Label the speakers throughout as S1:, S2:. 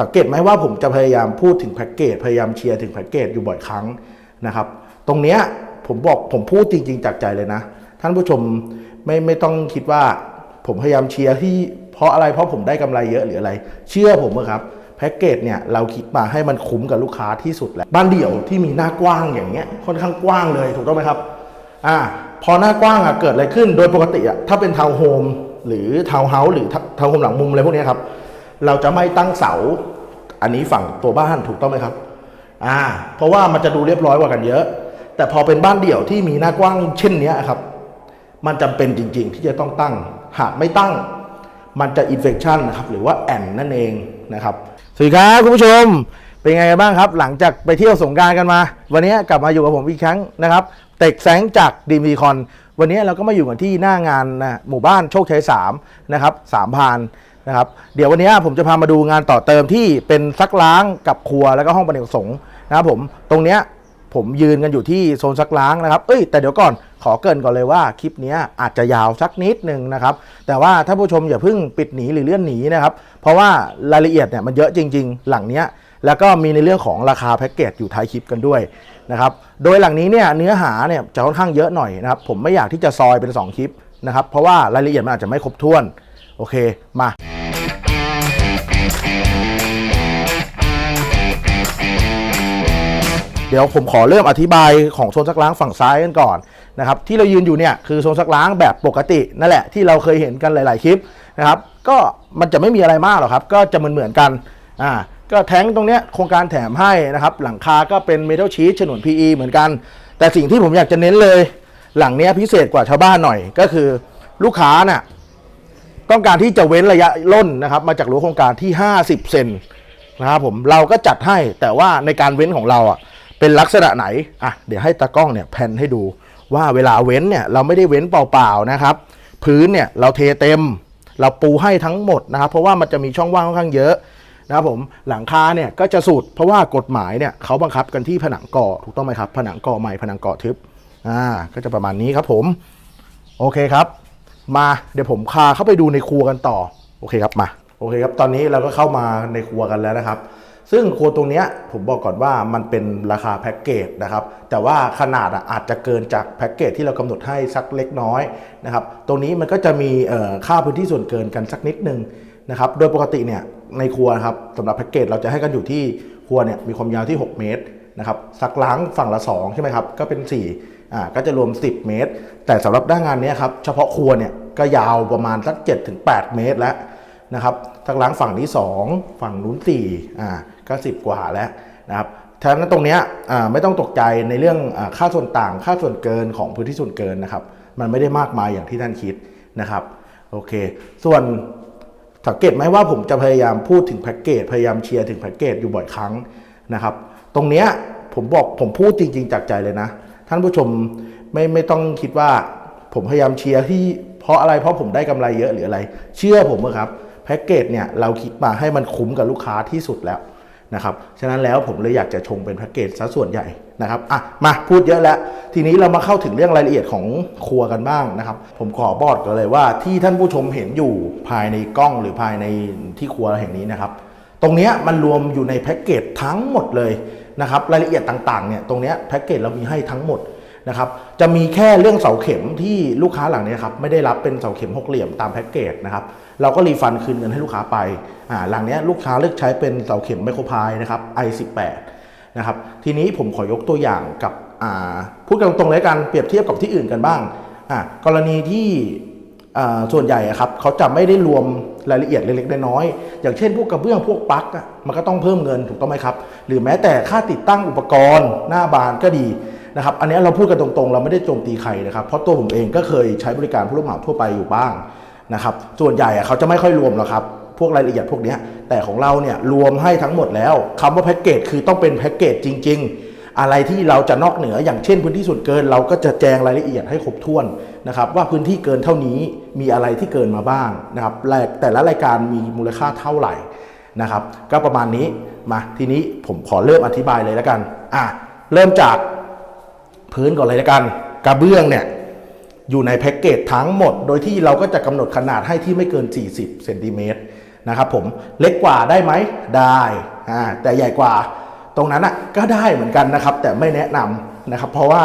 S1: สังเกตไหมว่าผมจะพยายามพูดถึงแพ็กเกจพยายามเชียร์ถึงแพ็กเกจอยู่บ่อยครั้งนะครับ ตรงเนี้ยผมบอกผมพูดจริง ๆ จากใจเลยนะ ท่านผู้ชมไม่ไม่ต้องคิดว่าผมพยายามเชียร์ที่เพราะอะไรเพราะผมได้กำไรเยอะหรืออะไร เชื่อผมครับแพ็กเกจเนี่ยเราคิดมาให้มันคุ้มกับลูกค้าที่สุดแล้วบ้านเดี่ยวที่มีหน้ากว้างอย่างเงี้ยค่อนข้างกว้างเลยถูกต้องไหมครับอ่าพอหน้ากว้างอะเกิดอะไรขึ้นโดยปกติอะถ้าเป็นทาวน์โฮมหรือทาวน์เฮาส์หรือทาวน์โฮมหลังมุมอะไรพวกเนี้ยครับเราจะไม่ตั้งเสา อันนี้ฝั่งตัวบ้านถูกต้องไหมครับ อ่า เพราะว่ามันจะดูเรียบร้อยกว่ากันเยอะ แต่พอเป็นบ้านเดี่ยวที่มีหน้ากว้างเช่นนี้ครับ มันจำเป็นจริง ๆ ที่จะต้องตั้ง หากไม่ตั้ง มันจะอินเฟ t ชันนะครับ หรือว่าแอนนั่นเองนะครับสวัสดีครับคุณผู้ชม เป็นไงกันบ้างครับ หลังจากไปเที่ยวสงการกันมา วันนี้กลับมาอยู่กับผมอีกครั้งนะครับ เตกแสงจากดีมีคอน วันนี้เราก็มาอยู่กันที่หน้างานนะหมู่บ้านโชคชัย3นะครับสามพาน นะครับเดี๋ยววันนี้ผมจะพามาดูงานต่อเติมที่เป็นซักล้างกับครัวแล้วก็ห้องปฏิบัติสงนะครับผมตรงเนี้ยผมยืนกันอยู่ที่โซนซักล้างนะครับ เอ้ยแต่เดี๋ยวก่อนขอเกรินก่อนเลยว่าคลิปนี้อาจจะยาวสักนิดหนึ่งนะครับ แต่ว่าถ้าผู้ชมอย่าเพิ่งปิดหนีหรือเลื่อนหนีนะครับ เพราะว่ารายละเอียดเนี่ยมันเยอะจริง ๆ หลังเนี้ยแล้วก็มีในเรื่องของราคาแพ็กเกจอยู่ท้ายคลิปกันด้วยนะครับ โดยหลังนี้เนี่ยเนื้อหาเนี่ยจะค่อนข้างเยอะหน่อยนะครับ ผมไม่อยากที่จะซอยเป็น 2 คลิปนะครับ เพราะว่ารายละเอียดมันอาจจะไม่ครบถ้วน โอเคมาเดี๋ยวผมขอเริ่มอธิบายของโซนซักล้างฝั่งซ้ายกันก่อนนะครับที่เรายืนอยู่เนี่ยคือโซนซักล้างแบบปกตินั่นแหละที่เราเคยเห็นกันหลาย ๆ คลิปนะครับก็มันจะไม่มีอะไรมากหรอกครับ ก็จะเหมือนเหมือนๆกันอ่าก็แท้งตรงเนี้ยโครงการแถมให้นะครับหลังคาก็เป็นเมทัลชีทฉนวน PE เหมือนกัน แต่สิ่งที่ผมอยากจะเน้นเลย หลังเนี้ยพิเศษกว่าชาวบ้านหน่อยก็คือลูกค้าน่ะ ต้องการที่จะเว้นระยะล่นนะครับ มาจากรั้วโครงการที่ 50 เซนนะครับผมเราก็จัดให้แต่ว่าในการเว้นของเราอะเป็นลักษณะไหนอะเดี๋ยวให้ตากล้องเนี่ยแผ่นให้ดูว่าเวลาเว้นเนี่ยเราไม่ได้เว้นเปล่าๆนะครับ พื้นเนี่ยเราเทเต็ม เราปูให้ทั้งหมดนะครับ เพราะว่ามันจะมีช่องว่างค่อนข้างเยอะนะครับผมหลังคาเนี่ยก็จะสุดเพราะว่ากฎหมายเนี่ยเขาบังคับกันที่ผนังก่อถูกต้องไหมครับ ผนังก่อใหม่ผนังก่อทึบอ่าก็จะประมาณนี้ครับผม โอเคครับ มาเดี๋ยวผมพาเข้าไปดูในครัวกันต่อโอเคครับมาโอเคครับตอนนี้เราก็เข้ามาในครัวกันแล้วนะครับ ซึ่งครัวตรงนี้ผมบอกก่อนว่ามันเป็นราคาแพ็กเกจนะครับแต่ว่าขนาดอาจจะเกินจากแพ็กเกจที่เรากำหนดให้สักเล็กน้อยนะครับตรงนี้มันก็จะมีค่าพื้นที่ส่วนเกินกันสักนิดนึงนะครับโดยปกติเนี่ยในครัวครับสำหรับแพ็กเกจเราจะให้กันอยู่ที่ครัวเนี่ยมีความยาวที่ 6 เมตรนะครับซักล้างฝั่งละ 2 ใช่ไหมครับ ก็เป็น 4 อ่าก็จะรวม 10 เมตร แต่สำหรับด้านงานนี้ครับเฉพาะครัวเนี่ยก็ยาวประมาณสัก7-8เมตรแล้วนะครับทางล้างฝั่งนี้ 2 ฝั่งนู้น4อ่าก็ 10 กว่าแล้วนะครับฉะนั้นตรงเนี้ยอ่าไม่ต้องตกใจในเรื่องอค่าส่วนต่างค่าส่วนเกินของพื้นที่ส่วนเกินนะครับ มันไม่ได้มากมายอย่างที่ท่านคิดนะครับโอเค ส่วนสังเกตไหมว่าผมจะพยายามพูดถึงแพ็กเกจพยายามเชียร์ถึงแพ็กเกจอยู่บ่อยครั้งนะครับ ตรงเนี้ยผมบอกผมพูดจริง ๆ จากใจเลยนะ ท่านผู้ชมไม่ไม่ต้องคิดว่าผมพยายามเชียร์ที่เพราะอะไรเพราะผมได้กำไรเยอะหรืออะไร เชื่อผมเถอะครับแพ็กเกจเนี่ยเราคิดมาให้มันคุ้มกับลูกค้าที่สุดแล้วนะครับฉะนั้นแล้วผมเลยอยากจะชงเป็นแพ็กเกจซะส่วนใหญ่นะครับอะมาพูดเยอะแล้ว ทีนี้เรามาเข้าถึงเรื่องรายละเอียดของครัวกันบ้างนะครับ ผมขอบอกกันเลยว่าที่ท่านผู้ชมเห็นอยู่ภายในกล้องหรือภายในที่ครัวแห่งนี้นะครับ ตรงนี้มันรวมอยู่ในแพ็กเกจทั้งหมดเลยนะครับรายละเอียดต่างๆเนี่ยตรงนี้แพ็กเกจเรามีให้ทั้งหมดนะครับจะมีแค่เรื่องเสาเข็มที่ลูกค้าหลังเนี้ยครับไม่ได้รับเป็นเสาเข็มหกเหลี่ยมตามแพ็กเกจนะครับเราก็รีฟันคืนเงินให้ลูกค้าไปอ่าหลังเนี้ยลูกค้าเลือกใช้เป็นเสาเข็มไมโครพายนะครับ i18 นะครับทีนี้ผมขอยกตัวอย่างกับอ่าพูดกันตรงๆเลยกันเปรียบเทียบกับที่อื่นกันบ้างอ่ากรณีที่อ่าส่วนใหญ่ครับเขาจะไม่ได้รวม รายละเอียดเล็กๆน้อยๆอย่างเช่นพวกกระเบื้องพวกปลั๊กอะมันก็ต้องเพิ่มเงินถูกต้องไหมครับ หรือแม้แต่ค่าติดตั้งอุปกรณ์หน้าบานก็ดีนะครับ อันนี้เราพูดกันตรงๆ เราไม่ได้โจมตีใครนะครับ เพราะตัวผมเองก็เคยใช้บริการผู้รับเหมาทั่วไปอยู่บ้างนะครับ ส่วนใหญ่เขาจะไม่ค่อยรวมหรอกครับ พวกรายละเอียดพวกนี้แต่ของเราเนี่ยรวมให้ทั้งหมดแล้วคำว่าแพ็กเกจคือต้องเป็นแพ็กเกจจริง ๆ อะไรที่เราจะนอกเหนืออย่างเช่น พื้นที่ส่วนเกินเราก็จะแจงรายละเอียดให้ครบถ้วนนะครับว่าพื้นที่เกินเท่านี้มีอะไรที่เกินมาบ้างนะครับแต่ละรายการมีมูลค่าเท่าไหร่นะครับ ก็ประมาณนี้มาทีนี้ผมขอเริ่มอธิบายเลยแล้วกันอะเริ่มจากพื้นก่อนเลยแล้วกัน กระเบื้องเนี่ยอยู่ในแพ็กเกจทั้งหมด โดยที่เราก็จะกำหนดขนาดให้ที่ไม่เกิน 40เซนติเมตรนะครับผมเล็กกว่าได้ไหมได้อ่าแต่ใหญ่กว่า ตรงนั้นอะก็ได้เหมือนกันนะครับ แต่ไม่แนะนำนะครับ เพราะว่า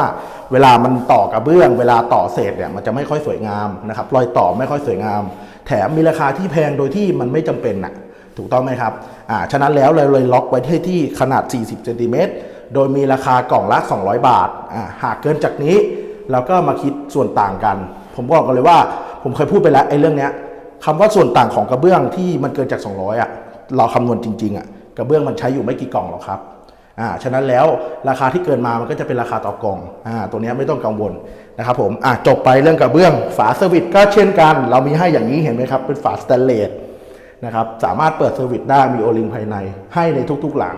S1: เวลามันต่อกระเบื้อง เวลาต่อเศษเนี่ยมันจะไม่ค่อยสวยงามนะครับรอยต่อไม่ค่อยสวยงาม แถมมีราคาที่แพงโดยที่มันไม่จำเป็นน่ะถูกต้องไหมครับอ่าฉะนั้นแล้วเราเลยล็อกไว้ที่ที่ขนาด 40เซนติเมตรโดยมีราคากล่องละ 200 บาทอ่าหากเกินจากนี้เราก็มาคิดส่วนต่างกัน ผมบอกกันเลยว่าผมเคยพูดไปแล้วไอ้เรื่องเนี้ยคำว่าส่วนต่างของกระเบื้องที่มันเกินจาก 200อะเราคำนวณจริงๆอะกระเบื้องมันใช้อยู่ไม่กี่กล่องหรอกครับ อ่าฉะนั้นแล้วราคาที่เกินมามันก็จะเป็นราคาต่อกล่องอ่าตัวนี้ไม่ต้องกังวลนะครับผมอะจบไปเรื่องกระเบื้อง ฝาเซอร์วิสก็เช่นกัน เรามีให้อย่างนี้เห็นไหมครับ เป็นฝาสแตนเลสนะครับสามารถเปิดเซอร์วิสได้มีโอลิงภายในให้ในทุกๆหลัง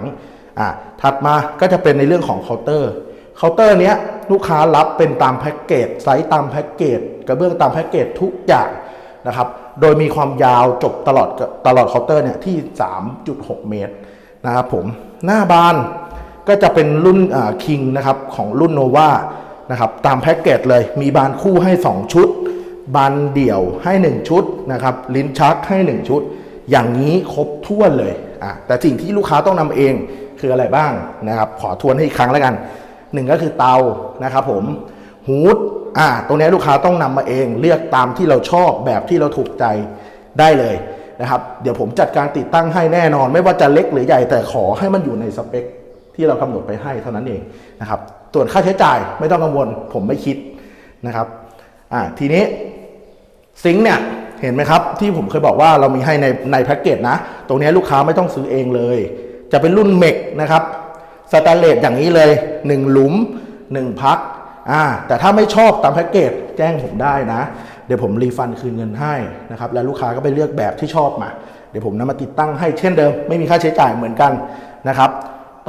S1: อะถัดมาก็จะเป็นในเรื่องของเคาน์เตอร์เคาน์เตอร์เนี้ยลูกค้ารับเป็นตามแพ็กเกจไซส์ตามแพ็กเกจกระเบื้องตามแพ็กเกจทุกอย่างนะครับโดยมีความยาวจบตลอดตลอดเคาน์เตอร์เนี่ยที่ 3.6 เมตรนะครับผมหน้าบาน ก็จะเป็นรุ่นคิงนะครับของรุ่นโนวานะครับตามแพ็กเกจเลยมีบานคู่ให้ 2 ชุด บานเดี่ยวให้ 1 ชุดนะครับลิ้นชักให้ 1 ชุด อย่างนี้ครบถ้วนเลยอะแต่สิ่งที่ลูกค้าต้องนำเองคืออะไรบ้างนะครับขอทวนให้อีกครั้งแล้วกันหนึ่งก็คือเตานะครับผมฮูดอ่าตรงนี้ลูกค้าต้องนำมาเองเลือกตามที่เราชอบแบบที่เราถูกใจได้เลยนะครับเดี๋ยวผมจัดการติดตั้งให้แน่นอน ไม่ว่าจะเล็กหรือใหญ่แต่ขอให้มันอยู่ในสเปค ที่เรากำหนดไปให้เท่านั้นเองนะครับ ส่วนค่าใช้จ่ายไม่ต้องกังวล ผมไม่คิดนะครับอ่าทีนี้ซิงค์เนี่ยเห็นไหมครับ ที่ผมเคยบอกว่าเรามีให้ในในแพ็กเกจนะ ตรงนี้ลูกค้าไม่ต้องซื้อเองเลย จะเป็นรุ่นเมกนะครับสแตนเลสอย่างนี้เลย 1 หลุม 1 พักอ่าแต่ถ้าไม่ชอบตามแพ็กเกจแจ้งผมได้นะ เดี๋ยวผมรีฟันคืนเงินให้นะครับแล้วลูกค้าก็ไปเลือกแบบที่ชอบมา เดี๋ยวผมนำมาติดตั้งให้เช่นเดิม ไม่มีค่าใช้จ่ายเหมือนกันนะครับ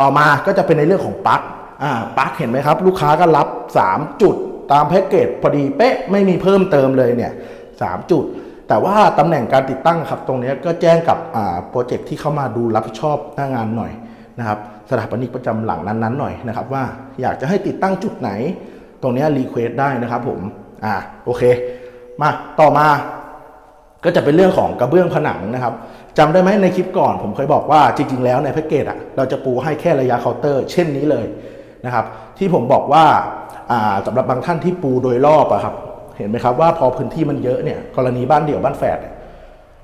S1: ต่อมาก็จะเป็นในเรื่องของปลั๊กอ่าปลั๊กเห็นไหมครับ ลูกค้าก็รับ 3 จุดตามแพ็กเกจพอดีเป๊ะไม่มีเพิ่มเติมเลยเนี่ยสามจุด แต่ว่าตำแหน่งการติดตั้งครับ ตรงนี้ก็แจ้งกับโปรเจกต์ที่เข้ามาดูรับผิดชอบหน้างานหน่อยนะครับสถาปนิกประจำหลังนั้นๆหน่อยนะครับว่าอยากจะให้ติดตั้งจุดไหน ตรงนี้รีเควสได้นะครับผมอ่าโอเค มาต่อมาก็จะเป็นเรื่องของกระเบื้องผนังนะครับ จำได้ไหมในคลิปก่อน ผมเคยบอกว่าจริง ๆ แล้วในแพ็กเกจอะเราจะปูให้แค่ระยะเคาน์เตอร์ เช่นนี้เลยนะครับ ที่ผมบอกว่าอ่าสำหรับบางท่านที่ปูโดยรอบอะครับ เห็นไหมครับว่าพอพื้นที่มันเยอะเนี่ยกรณีบ้านเดี่ยวบ้านแฝด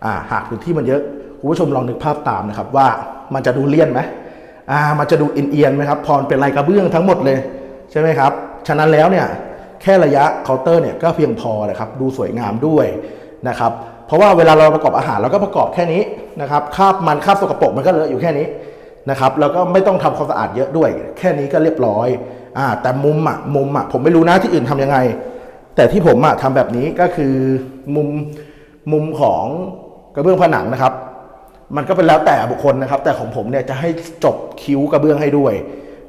S1: อ่าหากพื้นที่มันเยอะคุณผู้ชมลองนึกภาพตามนะครับว่ามันจะดูเลี่ยนไหมอ่ามันจะดูเอียนไหมครับพอเป็นลายกระเบื้องทั้งหมดเลยใช่ไหมครับฉะนั้นแล้วเนี่ยแค่ระยะเคาน์เตอร์เนี่ยก็เพียงพอเลยครับดูสวยงามด้วยนะครับ ราะว่าเวลาเราประกอบอาหารเราก็ประกอบแค่นี้นะครับคราบมันคราบสกปรกมันก็เลอะอยู่แค่นี้นะครับแล้วก็ไม่ต้องทำความสะอาดเยอะด้วย แค่นี้ก็เรียบร้อยอ่าแต่มุมอะมุมอะผมไม่รู้นะที่อื่นทำยังไง แต่ที่ผมอะทำแบบนี้ก็คือมุมมุมของกระเบื้องผนังนะครับ มันก็เป็นแล้วแต่บุคคลนะครับ แต่ของผมเนี่ยจะให้จบคิ้วกระเบื้องให้ด้วย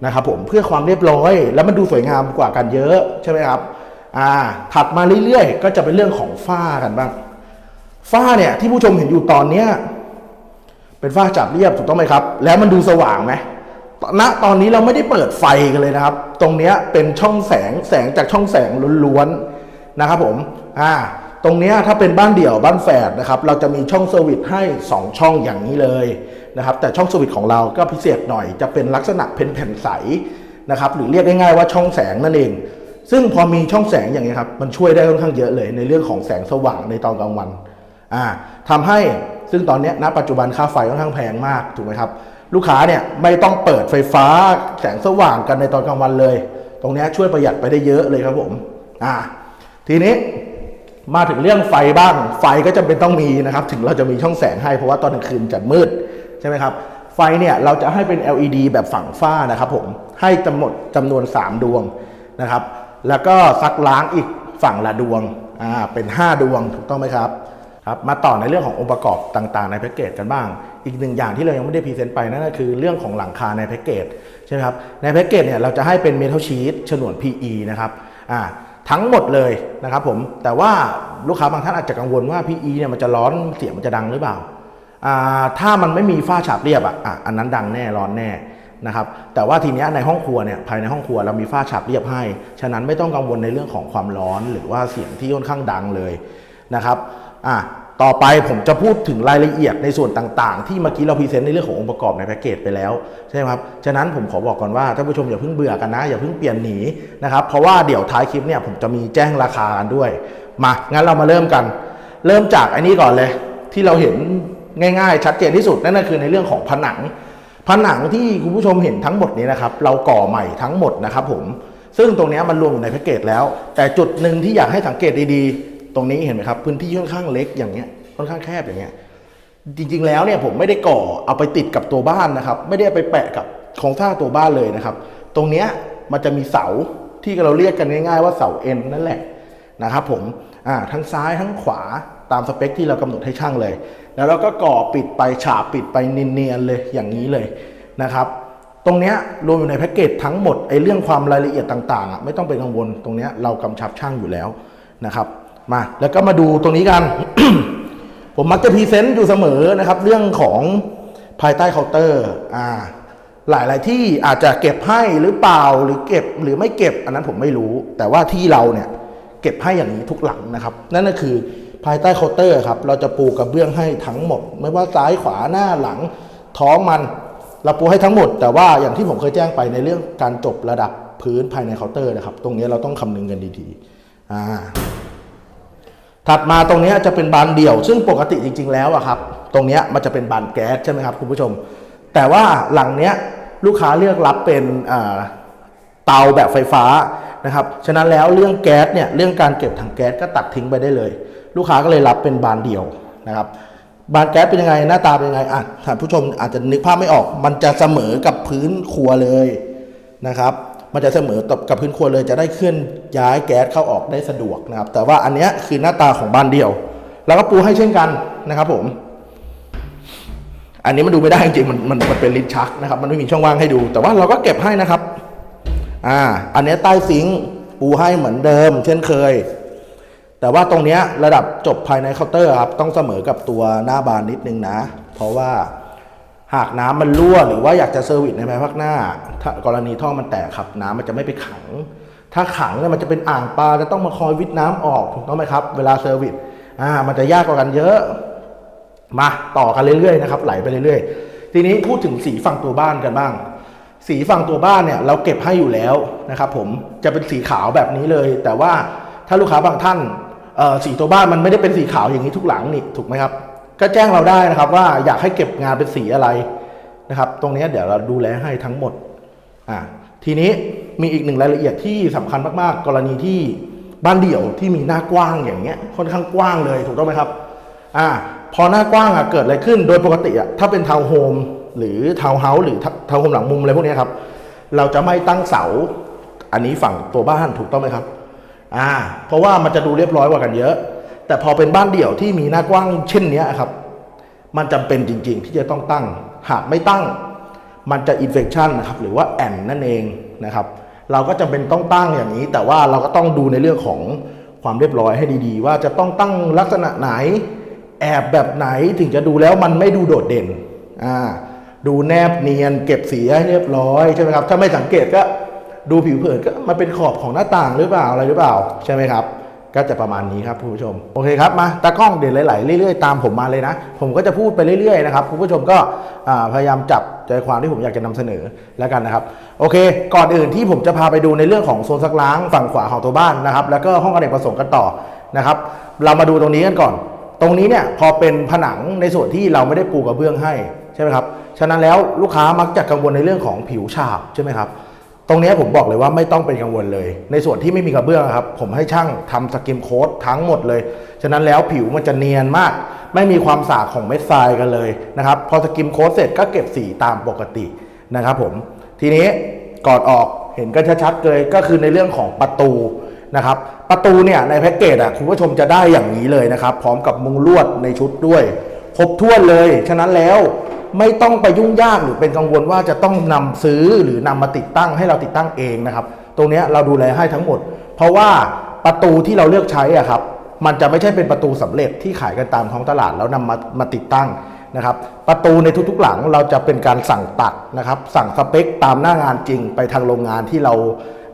S1: นะครับผมเพื่อความเรียบร้อย แล้วมันดูสวยงามกว่ากันเยอะใช่ไหมครับอ่าถัดมาเรื่อยๆ ก็จะเป็นเรื่องของฝ้ากันบ้าง ฝ้าเนี่ยที่ผู้ชมเห็นอยู่ตอนเนี้ยเป็นฝ้าจับเรียบถูกต้องไหมครับ แล้วมันดูสว่างไหมณตอนนี้เราไม่ได้เปิดไฟกันเลยนะครับ ตรงเนี้ยเป็นช่องแสงแสงจากช่องแสงล้วนๆนะครับผมอ่าตรงเนี้ยถ้าเป็นบ้านเดี่ยวบ้านแฝดนะครับเราจะมีช่องเซอร์วิสให้ 2 ช่องอย่างนี้เลยนะครับแต่ช่องเซอร์วิสของเราก็พิเศษหน่อยจะเป็นลักษณะเป็นแผ่นใสนะครับหรือเรียกง่ายๆว่าช่องแสงนั่นเอง ซึ่งพอมีช่องแสงอย่างนี้ครับมันช่วยได้ค่อนข้างเยอะเลยในเรื่องของแสงสว่างในตอนกลางวัน อ่าทำให้ซึ่งตอนนี้ณปัจจุบันค่าไฟค่อนข้างแพงมากถูกไหมครับ ลูกค้าเนี่ยไม่ต้องเปิดไฟฟ้าแสงสว่างกันในตอนกลางวันเลย ตรงนี้ช่วยประหยัดไปได้เยอะเลยครับผมอ่าทีนี้มาถึงเรื่องไฟบ้าง ไฟก็จำเป็นต้องมีนะครับ ถึงเราจะมีช่องแสงให้เพราะว่าตอนกลางคืนจะมืดใช่ไหมครับไฟเนี่ยเราจะให้เป็น LED แบบฝั่งฝ้านะครับผมให้จำหมดจำนวน 3 ดวงนะครับ แล้วก็ซักล้างอีกฝั่งละดวงอ่าเป็น 5 ดวงถูกต้องไหมครับ ครับมาต่อในเรื่องขององค์ประกอบต่างๆ ในแพ็กเกจกันบ้าง อีกหนึ่งอย่างที่เรายังไม่ได้พรีเซนต์ไปนั่นก็คือเรื่องของหลังคาในแพ็กเกจใช่ไหมครับในแพ็กเกจเนี่ยเราจะให้เป็นเมทัลชีตฉนวน PE นะครับอ่าทั้งหมดเลยนะครับผมแต่ว่าลูกค้าบางท่านอาจจะกังวลว่า PE เนี่ยมันจะร้อนเสียงมันจะดังหรือเปล่าอ่าถ้ามันไม่มีฝ้าฉาบเรียบอะอันนั้นดังแน่ร้อนแน่นะครับแต่ว่าทีนี้ในห้องครัวเนี่ยภายในห้องครัวเรามีฝ้าฉาบเรียบให้ ฉะนั้นไม่ต้องกังวลในเรื่องของความร้อนหรือว่าเสียงที่ค่อนข้างดังเลยนะครับ อะต่อไปผมจะพูดถึงรายละเอียดในส่วนต่างๆ ที่เมื่อกี้เราพรีเซนต์ในเรื่องขององค์ประกอบในแพ็กเกจไปแล้วใช่ไหมครับ ฉะนั้นผมขอบอกก่อนว่าท่านผู้ชมอย่าเพิ่งเบื่อกันนะ อย่าเพิ่งเปลี่ยนหนีนะครับเพราะว่าเดี๋ยวท้ายคลิปเนี่ยผมจะมีแจ้งราคากันด้วย มางั้นเรามาเริ่มกัน เริ่มจากไอ้นี้ก่อนเลย ที่เราเห็นง่ายๆ ชัดเจนที่สุดนั่นก็คือในเรื่องของผนัง ผนังที่คุณผู้ชมเห็นทั้งหมดนี้นะครับเราก่อใหม่ทั้งหมดนะครับผมซึ่งตรงนี้มันรวมอยู่ในแพ็กเกจแล้ว แต่จุดหนึ่งที่อยากให้สังเกตดีๆ ตรงนี้เห็นไหมครับ พื้นที่ค่อนข้างเล็กอย่างเงี้ยค่อนข้างแคบอย่างเงี้ยจริง ๆ แล้วเนี่ยผมไม่ได้ก่อเอาไปติดกับตัวบ้านนะครับ ไม่ได้ไปแปะกับโครงสร้างตัวบ้านเลยนะครับ ตรงเนี้ยมันจะมีเสาที่เราเรียกกันง่าย ๆ ว่าเสาเอ็นนั่นแหละนะครับผมอ่าทั้งซ้ายทั้งขวาตามสเปคที่เรากำหนดให้ช่างเลย แล้วเราก็ก่อปิดไปฉาบปิดไปเนียนๆเลยอย่างนี้เลยนะครับ ตรงเนี้ยรวมอยู่ในแพ็กเกจทั้งหมดไอ้เรื่องความรายละเอียดต่างๆอะไม่ต้องเป็นกังวลตรงเนี้ยเรากำชับช่างอยู่แล้วนะครับ มาแล้วก็มาดูตรงนี้กัน ผมมักจะพรีเซนต์อยู่เสมอนะครับ เรื่องของภายใต้เคาน์เตอร์อ่าหลาย ๆ ที่อาจจะเก็บให้หรือเปล่าหรือเก็บหรือไม่เก็บ อันนั้นผมไม่รู้ แต่ว่าที่เราเนี่ยเก็บให้อย่างนี้ทุกหลังนะครับ นั่นก็คือภายใต้เคาน์เตอร์ครับเราจะปูกระเบื้องให้ทั้งหมด ไม่ว่าซ้ายขวาหน้าหลังท้องมันเราปูให้ทั้งหมด แต่ว่าอย่างที่ผมเคยแจ้งไปในเรื่องการจบระดับพื้นภายในเคาน์เตอร์นะครับ ตรงนี้เราต้องคำนึงกันดี ๆ อ่า ถัดมาตรงนี้จะเป็นบานเดี่ยว ซึ่งปกติจริง ๆ แล้วอะครับ ตรงนี้มันจะเป็นบานแก๊สใช่ไหมครับคุณผู้ชม แต่ว่าหลังเนี้ยลูกค้าเลือกรับเป็นเตาแบบไฟฟ้านะครับฉะนั้นแล้วเรื่องแก๊สเนี่ยเรื่องการเก็บถังแก๊สก็ตัดทิ้งไปได้เลย ลูกค้าก็เลยรับเป็นบานเดี่ยวนะครับบานแก๊สเป็นยังไงหน้าตาเป็นยังไงอะท่านผู้ชมอาจจะนึกภาพไม่ออก มันจะเสมอกับพื้นครัวเลยนะครับ มันจะเสมอกับพื้นครัวเลยจะได้เคลื่อนย้ายแก๊สเข้าออกได้สะดวกนะครับ แต่ว่าอันนี้คือหน้าตาของบ้านเดี่ยว แล้วก็ปูให้เช่นกันนะครับผม อันนี้มันดูไม่ได้จริงๆมันมันมันเป็นลิ้นชักนะครับ มันไม่มีช่องว่างให้ดู แต่ว่าเราก็เก็บให้นะครับ อ่า อันนี้ใต้ซิงปูให้เหมือนเดิม เช่นเคย แต่ว่าตรงนี้ระดับจบภายในเคาน์เตอร์ครับต้องเสมอกับตัวหน้าบานนิดนึงนะ เพราะว่า หากน้ำมันรั่วหรือว่าอยากจะเซอร์วิสในภายภาคหน้า ถ้ากรณีท่อมันแตกครับ น้ำมันจะไม่ไปขัง ถ้าขังเนี่ยมันจะเป็นอ่างปลาจะต้องมาคอยวิทน้ำออกถูกต้องไหมครับ เวลาเซอร์วิสอ่ามันจะยากกว่ากันเยอะ มาต่อกันเรื่อยๆนะครับไหลไปเรื่อยๆ ทีนี้พูดถึงสีฝั่งตัวบ้านกันบ้าง สีฝั่งตัวบ้านเนี่ยเราเก็บให้อยู่แล้วนะครับ ผมจะเป็นสีขาวแบบนี้เลย แต่ว่าถ้าลูกค้าบางท่านสีตัวบ้านมันไม่ได้เป็นสีขาวอย่างนี้ทุกหลังนี่ถูกไหมครับ ก็แจ้งเราได้นะครับว่าอยากให้เก็บงานเป็นสีอะไรนะครับ ตรงนี้เดี๋ยวเราดูแลให้ทั้งหมดอ่าทีนี้มีอีกหนึ่งรายละเอียดที่สำคัญมากๆ กรณีที่บ้านเดี่ยวที่มีหน้ากว้างอย่างเงี้ยค่อนข้างกว้างเลยถูกต้องไหมครับอ่าพอหน้ากว้างอะเกิดอะไรขึ้นโดยปกติอะถ้าเป็นทาวน์โฮมหรือทาวน์เฮาส์หรือทาวน์โฮมหลังมุมอะไรพวกนี้ครับ เราจะไม่ตั้งเสา อันนี้ฝั่งตัวบ้านถูกต้องไหมครับ อ่า เพราะว่ามันจะดูเรียบร้อยกว่ากันเยอะ แต่พอเป็นบ้านเดี่ยวที่มีหน้ากว้างเช่นนี้ครับ มันจำเป็นจริง ๆ ที่จะต้องตั้ง หากไม่ตั้ง มันจะอินเฟ t ชันนะครับหรือว่าแอนนั่นเองนะครับ เราก็จำเป็นต้องตั้งอย่างนี้ แต่ว่าเราก็ต้องดูในเรื่องของความเรียบร้อยให้ดีๆ ว่าจะต้องตั้งลักษณะไหน แอบแบบไหนถึงจะดูแล้วมันไม่ดูโดดเด่นอ่าดูแนบเนียน เก็บสีให้เรียบร้อยใช่ไหมครับถ้าไม่สังเกตก็ดูผิวเผินก็มันเป็นขอบของหน้าต่างหรือเปล่าอะไรหรือเปล่าใช่ไหมครับ ก็จะประมาณนี้ครับคุณผู้ชมโอเคครับมาตากล้องเด่นไหลๆเรื่อยๆตามผมมาเลยนะ ผมก็จะพูดไปเรื่อยๆนะครับคุณผู้ชมก็พยายามจับใจความที่ผมอยากจะนำเสนอแล้วกันนะครับ โอเค ก่อนอื่นที่ผมจะพาไปดูในเรื่องของโซนซักล้างฝั่งขวาของตัวบ้านนะครับ แล้วก็ห้องอเนกประสงค์กันต่อนะครับ เรามาดูตรงนี้กันก่อน ตรงนี้เนี่ยพอเป็นผนังในส่วนที่เราไม่ได้ปูกระเบื้องให้ใช่ไหมครับฉะนั้นแล้วลูกค้ามักจะกังวลในเรื่องของผิวฉาบใช่ไหมครับ รงนี้ผมบอกเลยว่าไม่ต้องเป็นกังวลเลย ในส่วนที่ไม่มีกระเบื้องครับ ผมให้ช่างทำสกิมโค้ดทั้งหมดเลย ฉะนั้นแล้วผิวมันจะเนียนมาก ไม่มีความสากของเม็ดทรายกันเลยนะครับ พอสกิมโค้ดเสร็จก็เก็บสีตามปกตินะครับผม ทีนี้ก่อนออกเห็นกันชัดๆเลยก็คือในเรื่องของประตูนะครับ ประตูเนี่ยในแพ็กเกจอะคุณผู้ชมจะได้อย่างนี้เลยนะครับ พร้อมกับมุงลวดในชุดด้วย ครบถ้วนเลย ฉะนั้นแล้ว ไม่ต้องไปยุ่งยากหรือเป็นกังวลว่าจะต้องนำซื้อหรือนำมาติดตั้งให้เราติดตั้งเองนะครับ ตรงนี้เราดูแลให้ทั้งหมด เพราะว่าประตูที่เราเลือกใช้อะครับ มันจะไม่ใช่เป็นประตูสำเร็จที่ขายกันตามท้องตลาดแล้วนำมามาติดตั้งนะครับ ประตูในทุกๆหลังเราจะเป็นการสั่งตัดนะครับ สั่งสเปคตามหน้างานจริงไปทางโรงงานที่เรา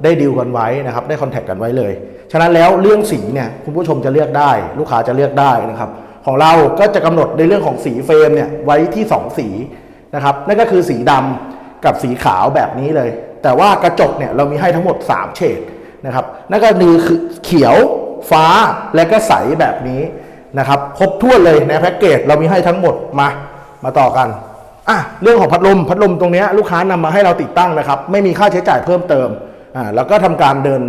S1: ได้ดีลกันไว้นะครับ ได้คอนแทคกันไว้เลย ฉะนั้นแล้วเรื่องสีเนี่ยคุณผู้ชมจะเลือกได้ ลูกค้าจะเลือกได้นะครับ ของเราก็จะกำหนดในเรื่องของสีเฟรมเนี่ยไว้ที่ 2 สีนะครับนั่นก็คือสีดำกับสีขาวแบบนี้เลย แต่ว่ากระจกเนี่ยเรามีให้ทั้งหมด 3 เฉดนะครับนั่นก็คือเขียวฟ้าและก็ใสแบบนี้นะครับครบถ้วนเลยในแพ็กเกจเรามีให้ทั้งหมดมามาต่อกันอะเรื่องของพัดลมพัดลมตรงเนี้ยลูกค้านำมาให้เราติดตั้งนะครับ ไม่มีค่าใช้จ่ายเพิ่มเติมอ่าแล้วก็ทำการเดิน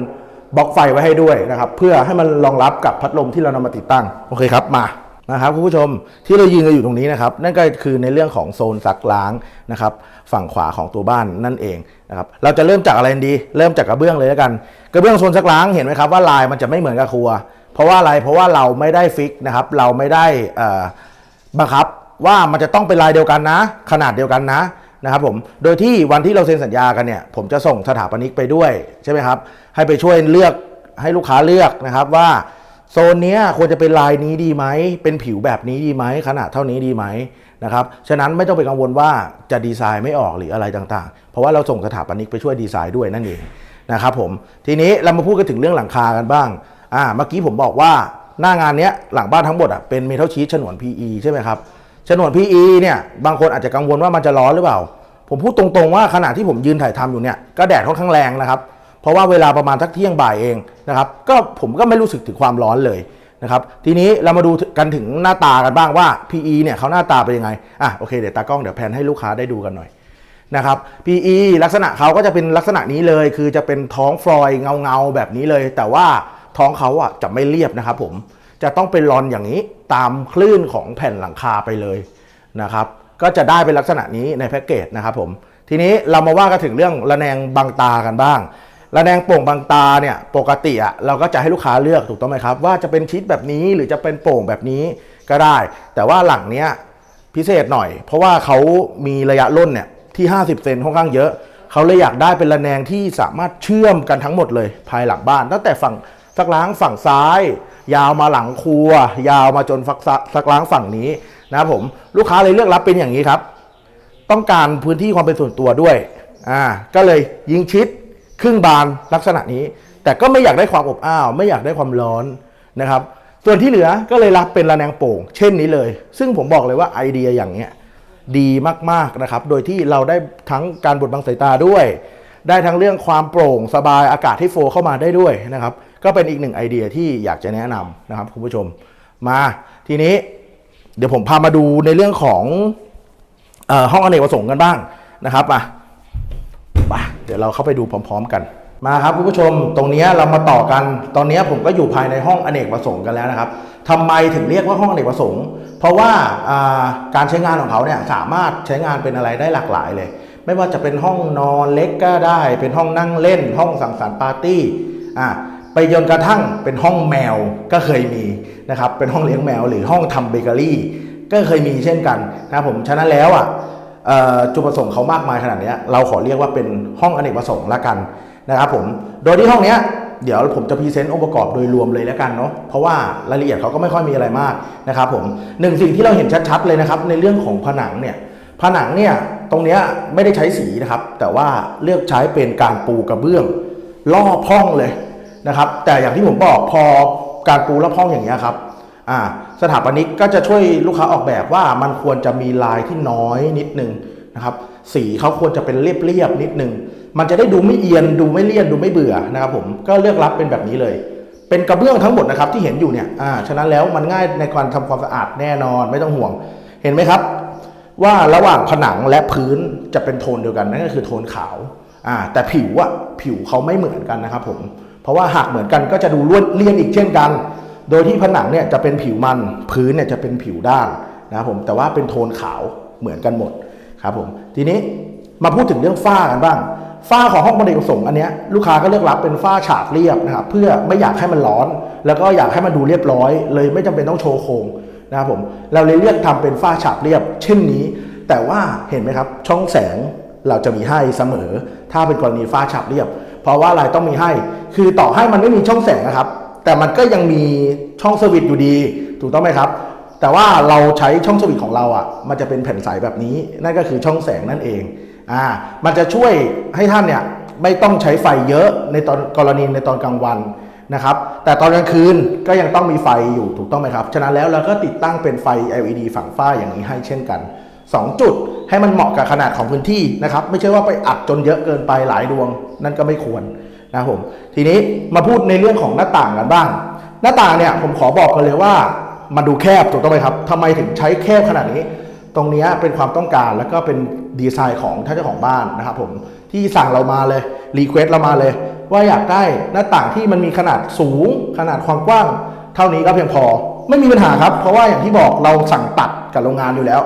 S1: บล็อกไฟไว้ให้ด้วยนะครับ เพื่อให้มันรองรับกับพัดลมที่เรานำมาติดตั้ง โอเคครับมา นะครับคุณผู้ชมที่เรายืนกันอยู่ตรงนี้นะครับ นั่นก็คือในเรื่องของโซนซักล้างนะครับฝั่งขวาของตัวบ้านนั่นเองนะครับเราจะเริ่มจากอะไรดี เริ่มจากกระเบื้องเลยแล้วกันกระเบื้องโซนซักล้างเห็นไหมครับว่าลายมันจะไม่เหมือนกับครัว เพราะว่าอะไรเพราะว่าเราไม่ได้ฟิกนะครับ เราไม่ได้บังคับว่ามันจะต้องเป็นลายเดียวกันนะ ขนาดเดียวกันนะนะครับผมโดยที่วันที่เราเซ็นสัญญากันเนี่ยผมจะส่งสถาปนิกไปด้วยใช่ไหมครับให้ไปช่วยเลือกให้ลูกค้าเลือกนะครับว่า โซนเนี้ยควรจะเป็นลายนี้ดีไหม เป็นผิวแบบนี้ดีไหม ขนาดเท่านี้ดีไหมนะครับ ฉะนั้นไม่ต้องไปกังวลว่าจะดีไซน์ไม่ออกหรืออะไรต่างๆ เพราะว่าเราส่งสถาปนิกไปช่วยดีไซน์ด้วยนั่นเองนะครับผม ทีนี้เรามาพูดกันถึงเรื่องหลังคากันบ้าง อ่า เมื่อกี้ผมบอกว่าหน้างานเนี้ยหลังบ้านทั้งหมดอะเป็นเมทัลชีทฉนวน PE ใช่ไหมครับ ฉนวน PE เนี่ยบางคนอาจจะกังวลว่ามันจะร้อนหรือเปล่า ผมพูดตรงๆว่าขณะที่ผมยืนถ่ายทำอยู่เนี่ยก็แดดค่อนข้างแรงนะครับ เพราะว่าเวลาประมาณทักเที่ยงบ่ายเองนะครับก็ผมก็ไม่รู้สึกถึงความร้อนเลยนะครับทีนี้เรามาดูกันถึงหน้าตากันบ้างว่า PE เนี่ยเขาหน้าตาเป็นยังไงอะโอเคเดี๋ยวตากล้องเดี๋ยวแพนให้ลูกค้าได้ดูกันหน่อยนะครับ PE ลักษณะเขาก็จะเป็นลักษณะนี้เลย คือจะเป็นท้องฟลอยเงาๆแบบนี้เลย แต่ว่าท้องเขาอะจะไม่เรียบนะครับผมจะต้องเป็นรอนอย่างนี้ตามคลื่นของแผ่นหลังคาไปเลยนะครับก็จะได้เป็นลักษณะนี้ในแพ็กเกจนะครับผมทีนี้เรามาว่ากันถึงเรื่องระแนงบังตากันบ้าง ระแนงโป่งบังตาเนี่ยปกติอะเราก็จะให้ลูกค้าเลือกถูกต้องไหมครับ ว่าจะเป็นชิดแบบนี้หรือจะเป็นโป่งแบบนี้ก็ได้ แต่ว่าหลังเนี้ยพิเศษหน่อย เพราะว่าเขามีระยะล่นเนี่ยที่ 50 เซนค่อนข้างเยอะ เขาเลยอยากได้เป็นระแนงที่สามารถเชื่อมกันทั้งหมดเลยภายหลังบ้านตั้งแต่ฝั่งซักล้างฝั่งซ้าย ยาวมาหลังครัว ยาวมาจนฟักซักซักล้างฝั่งนี้นะครับผมลูกค้าเลยเลือกรับเป็นอย่างนี้ครับ ต้องการพื้นที่ความเป็นส่วนตัวด้วยอ่าก็เลยยิงชิด ครึ่งบานลักษณะนี้ แต่ก็ไม่อยากได้ความอบอ้าว ไม่อยากได้ความร้อนนะครับ ส่วนที่เหลือก็เลยรับเป็นระแนงโป่ง เช่นนี้เลย ซึ่งผมบอกเลยว่าไอเดียอย่างเนี้ยดีมากๆนะครับ โดยที่เราได้ทั้งการบดบังสายตาด้วย ได้ทั้งเรื่องความโปร่งสบายอากาศที่โฟล์เข้ามาได้ด้วยนะครับ ก็เป็นอีกหนึ่งไอเดียที่อยากจะแนะนำนะครับคุณผู้ชม มาทีนี้เดี๋ยวผมพามาดูในเรื่องของอห้องอเนกประสงค์กันบ้างนะครับมาไปเดี๋ยวเราเข้าไปดูพร้อม ๆ กันมาครับคุณผู้ชมตรงนี้เรามาต่อกัน ตอนนี้ผมก็อยู่ภายในห้องอเนกประสงค์กันแล้วนะครับทำไมถึงเรียกว่าห้องอเนกประสงค์ เพราะว่าการใช้งานของเขาเนี่ยสามารถใช้งานเป็นอะไรได้หลากหลายเลย ไม่ว่าจะเป็นห้องนอนเล็กก็ได้ เป็นห้องนั่งเล่น ห้องสังสรรค์ปาร์ตี้อ่าไปจนกระทั่งเป็นห้องแมวก็เคยมีนะครับเป็นห้องเลี้ยงแมวหรือห้องทำเบเกอรี่ก็เคยมีเช่นกันนะผมฉะนั้นแล้วอะเอ่อ จุดประสงค์เขามากมายขนาดนี้เราขอเรียกว่าเป็นห้องอเนกประสงค์ละกันนะครับผมโดยที่ห้องนี้เดี๋ยวผมจะพรีเซนต์องค์ประกอบโดยรวมเลยแล้วกันเนาะเพราะว่ารายละเอียดเขาก็ไม่ค่อยมีอะไรมากนะครับผมหนึ่งสิ่งที่เราเห็นชัดๆเลยนะครับในเรื่องของผนังเนี่ยผนังเนี่ยตรงนี้ไม่ได้ใช้สีนะครับ แต่ว่าเลือกใช้เป็นการปูกระเบื้องรอบห้องเลยนะครับ แต่อย่างที่ผมบอกพอการปูรอบห้องอย่างเงี้ยครับอ่า สถาปนิกก็จะช่วยลูกค้าออกแบบว่ามันควรจะมีลายที่น้อยนิดนึงนะครับ สีเขาควรจะเป็นเรียบๆนิดนึง มันจะได้ดูไม่เอียนดูไม่เลี่ยนดูไม่เบื่อนะครับผมก็เลือกรับเป็นแบบนี้เลย เป็นกระเบื้องทั้งหมดนะครับที่เห็นอยู่เนี่ยอ่าฉะนั้นแล้วมันง่ายในการทำความสะอาดแน่นอนไม่ต้องห่วง เห็นไหมครับ ว่าระหว่างผนังและพื้นจะเป็นโทนเดียวกันนั่นก็คือโทนขาวอ่าแต่ผิวอะผิวเขาไม่เหมือนกันนะครับผมเพราะว่าหากเหมือนกันก็จะดูล้วนเลี่ยนอีกเช่นกัน โดยที่ผนังเนี่ยจะเป็นผิวมันพื้นเนี่ยจะเป็นผิวด้านนะครับผมแต่ว่าเป็นโทนขาวเหมือนกันหมดครับผมทีนี้มาพูดถึงเรื่องฝ้ากันบ้าง ฝ้าของห้องบริการส่งค์อันเนี้ยลูกค้าก็เลือกรับเป็นฝ้าฉาบเรียบนะครับเพื่อไม่อยากให้มันร้อน แล้วก็อยากให้มันดูเรียบร้อย เลยไม่จำเป็นต้องโชว์โครงนะครับผมเราเลยเลือกทำเป็นฝ้าฉาบเรียบ เช่นนี้ แต่ว่าเห็นไหมครับช่องแสงเราจะมีให้เสมอ ถ้าเป็นกรณีฝ้าฉาบเรียบ เพราะว่าอะไรต้องมีให้ คือต่อให้มันไม่มีช่องแสงนะครับ แต่มันก็ยังมีช่องสวิตช์อยู่ดี ถูกต้องไหมครับ แต่ว่าเราใช้ช่องสวิตช์ของเราอะ มันจะเป็นแผ่นใสแบบนี้ นั่นก็คือช่องแสงนั่นเอง อ่า มันจะช่วยให้ท่านเนี่ยไม่ต้องใช้ไฟเยอะในตอนกรณีในตอนกลางวันนะครับ แต่ตอนกลางคืนก็ยังต้องมีไฟอยู่ถูกต้องไหมครับ ฉะนั้นแล้วเราก็ติดตั้งเป็นไฟ LED ฝั่งฝ้าอย่างนี้ให้เช่นกัน 2 จุดให้มันเหมาะกับขนาดของพื้นที่นะครับ ไม่ใช่ว่าไปอัดจนเยอะเกินไปหลายดวง นั่นก็ไม่ควร นะผมทีนี้มาพูดในเรื่องของหน้าต่างกันบ้าง หน้าต่างเนี่ยผมขอบอกกันเลยว่า มันดูแคบถูกต้องไหมครับทำไมถึงใช้แคบขนาดนี้ ตรงนี้เป็นความต้องการแล้วก็เป็นดีไซน์ของท่านเจ้าของบ้านนะครับผมที่สั่งเรามาเลยรีเควสเรามาเลย ว่าอยากได้หน้าต่างที่มันมีขนาดสูง ขนาดความกว้าง เท่านี้ก็เพียงพอไม่มีปัญหาครับ เพราะว่าอย่างที่บอกเราสั่งตัดกับโรงงานอยู่แล้ว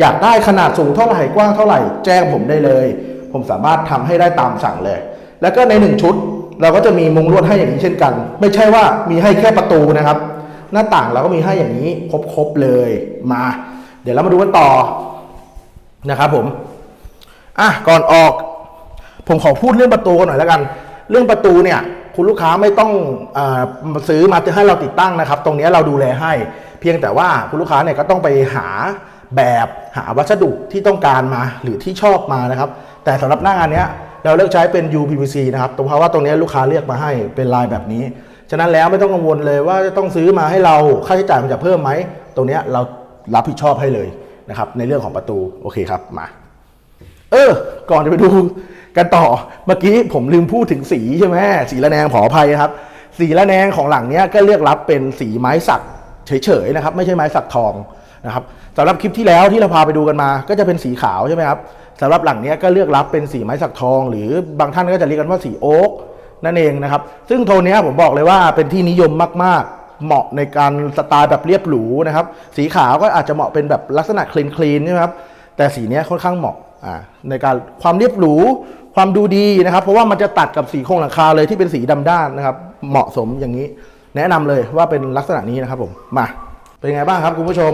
S1: อยากได้ขนาดสูงเท่าไหร่กว้างเท่าไหร่แจ้งผมได้เลย ผมสามารถทำให้ได้ตามสั่งเลย แล้วก็ในหนึ่งชุด เราก็จะมีมุงลวดให้อย่างนี้เช่นกัน ไม่ใช่ว่ามีให้แค่ประตูนะครับ หน้าต่างเราก็มีให้อย่างนี้ครบๆเลยมา เดี๋ยวเรามาดูกันต่อนะครับผมอะก่อนออก ผมขอพูดเรื่องประตูกันหน่อยแล้วกัน เรื่องประตูเนี่ยคุณลูกค้าไม่ต้องอซื้อมาให้เราติดตั้งนะครับ ตรงนี้เราดูแลให้ เพียงแต่ว่าคุณลูกค้าเนี่ยก็ต้องไปหาแบบหาวัสดุที่ต้องการมาหรือที่ชอบมานะครับ แต่สำหรับหน้างานเนี้ย เราเลือกใช้เป็น UPVC นะครับตรงเพราะว่าตรงนี้ลูกค้าเรียกมาให้เป็นลายแบบนี้ ฉะนั้นแล้วไม่ต้องกังวลเลยว่าจะต้องซื้อมาให้เราค่าใช้จ่ายมันจะเพิ่มไหม ตรงเนี้ยเรารับผิดชอบให้เลยนะครับในเรื่องของประตูโอเคครับมา เออ ก่อนจะไปดูกันต่อเมื่อกี้ผมลืมพูดถึงสีใช่ไหมสีละแนงขออภัยครับ สีละแนงของหลังเนี้ยก็เลือกรับเป็นสีไม้สักเฉยๆนะครับ ไม่ใช่ไม้สักทองนะครับสำหรับคลิปที่แล้วที่เราพาไปดูกันมา ก็จะเป็นสีขาวใช่ไหมครับ สำหรับหลังนี้ก็เลือกรับเป็นสีไม้สักทอง หรือบางท่านก็จะเรียกกันว่าสีโอ๊กนั่นเองนะครับ ซึ่งโทนนี้ผมบอกเลยว่าเป็นที่นิยมมาก ๆ เหมาะในการสไตล์แบบเรียบหรูนะครับ สีขาวก็อาจจะเหมาะเป็นแบบลักษณะคลีนคลีนใช่ไหมครับ แต่สีนี้ค่อนข้างเหมาะในการความเรียบหรู ความดูดีนะครับ เพราะว่ามันจะตัดกับสีโครงหลังคาเลยที่เป็นสีดำด้านนะครับ เหมาะสมอย่างนี้ แนะนำเลยว่าเป็นลักษณะนี้นะครับผม มา เป็นไงบ้างครับคุณผู้ชม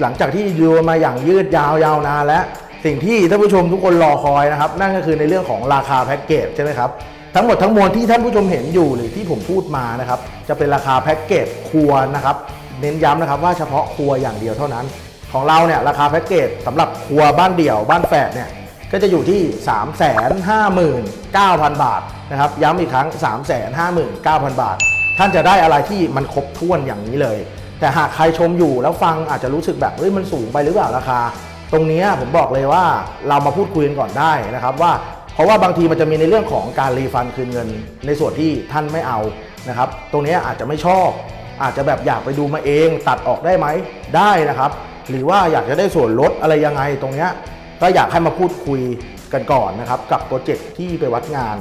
S1: หลังจากที่ดูมาอย่างยืดยาวยาวนานแล้ว สิ่งที่ท่านผู้ชมทุกคนรอคอยนะครับ นั่นก็คือในเรื่องของราคาแพ็กเกจใช่ไหมครับ ทั้งหมดทั้งมวลที่ท่านผู้ชมเห็นอยู่หรือที่ผมพูดมานะครับ จะเป็นราคาแพ็กเกจครัวนะครับ เน้นย้ำนะครับว่าเฉพาะครัวอย่างเดียวเท่านั้น ของเราเนี่ยราคาแพ็กเกจสำหรับครัวบ้านเดี่ยว บ้านแฝดเนี่ยก็จะอยู่ที่ 3 5 9 0 0 0 บาทนะครับ ย้ำอีกครั้ง 3 5 9 0 0 0 บาท ท่านจะได้อะไรที่มันครบถ้วนอย่างนี้เลย แต่หากใครชมอยู่แล้วฟังอาจจะรู้สึกแบบเฮ้ยมันสูงไปหรือเปล่าราคา ตรงนี้ผมบอกเลยว่าเรามาพูดคุยกันก่อนได้นะครับว่าเพราะว่าบางทีมันจะมีในเรื่องของการรีฟันคืนเงิน ในส่วนที่ท่านไม่เอานะครับ ตรงนี้อาจจะไม่ชอบ อาจจะแบบอยากไปดูมาเองตัดออกได้ไหมได้นะครับ หรือว่าอยากจะได้ส่วนลดอะไรยังไงตรงนี้ก็อยากให้มาพูดคุยกันก่อนนะครับ กับโปรเจกต์ที่ไปวัดงาน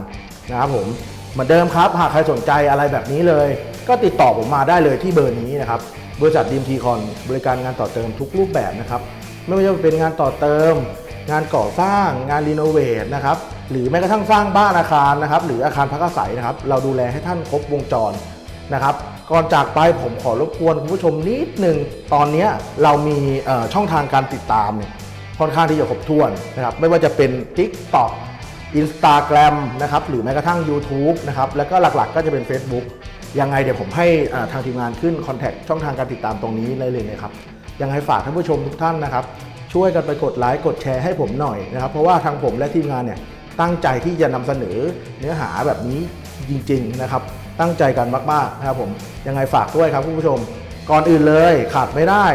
S1: นะครับผมเหมือนเดิมครับ หากใครสนใจอะไรแบบนี้เลย ก็ติดต่อผมมาได้เลยที่เบอร์นี้นะครับบริษัทดีมทีคอนบริการงานต่อเติมทุกรูปแบบนะครับ ไม่ว่าจะเป็นงานต่อเติม งานก่อสร้างงานรีโนเวทนะครับหรือแม้กระทั่งสร้างบ้านอาคารนะครับหรืออาคารพักอาศัยนะครับ เราดูแลให้ท่านครบวงจรนะครับก่อนจากไปผมขอรบกวนคุณผู้ชมนิดหนึ่งตอนนี้เรามีช่องทางการติดตามเนี่ยค่อนข้างที่จะครบถ้วนนะครับไม่ว่าจะเป็น TikTok Instagram นะครับหรือแม้กระทั่ง YouTube นะครับแล้วก็หลักๆก็จะเป็น Facebook ยังไงเดี๋ยวผมให้ทางทีมงานขึ้นคอนแทคช่องทางการติดตามตรงนี้เลยเลยนะครับ ยังไงฝากท่านผู้ชมทุกท่านนะครับ ช่วยกันไปกดไลค์กดแชร์ให้ผมหน่อยนะครับ เพราะว่าทางผมและทีมงานเนี่ยตั้งใจที่จะนำเสนอเนื้อหาแบบนี้จริง ๆ นะครับ ตั้งใจกันมากๆนะครับผมยังไงฝากด้วยครับคุณผู้ชม ก่อนอื่นเลยขาดไม่ได้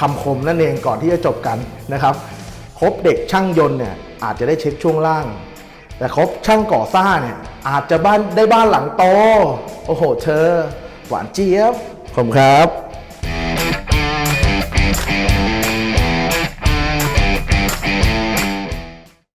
S1: คำคมนั่นเองก่อนที่จะจบกันนะครับครบเด็กช่างยนต์เนี่ยอาจจะได้เช็คช่วงล่าง แต่ครบช่างก่อสร้างเนี่ยอาจจะบ้านได้บ้านหลังโต โอ้โหเธอ หวานเจี๊ยบผมครับ